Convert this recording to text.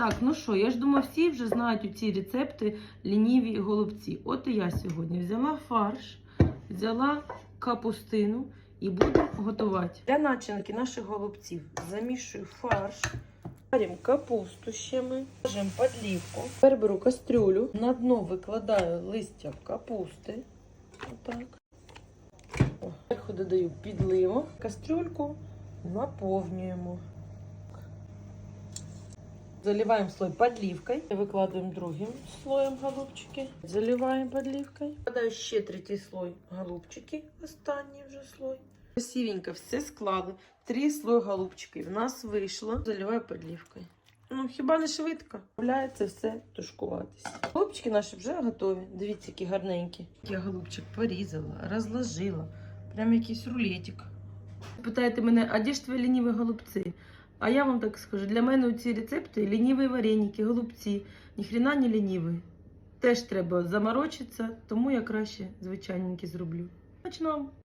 Так, ну що, я ж думаю, всі вже знають ці рецепти лініві голубці. От і я сьогодні взяла фарш, взяла капустину і буду готувати. Для начинки наших голубців замішую фарш. Варимо капусту ще ми, ложимо підлівку. Тепер беру кастрюлю, на дно викладаю листя капусти. Отак. Зверху додаю підливу. Кастрюльку наповнюємо. Заливаем слой подливкой. Викладаємо другим слоєм голубчики. Заливаємо подливкою. Викладаю ще третій слой голубчики. Останній вже слой. Красивенько все склали. Три слої голубчиків. В нас вийшло. Заливаю подливкою. Ну, хіба не швидко? Являється все тушкуватися. Голубчики наші вже готові. Дивіться, які гарненькі. Я голубчик порізала, розложила. Прям якийсь рулетик. Питаєте мене, а де ж твої лініві голубці? А я вам так скажу, для мене ці рецепти лініві вареники, голубці, ніхрена не лініві. Теж треба заморочитися, тому я краще звичайненькі зроблю. Почнемо.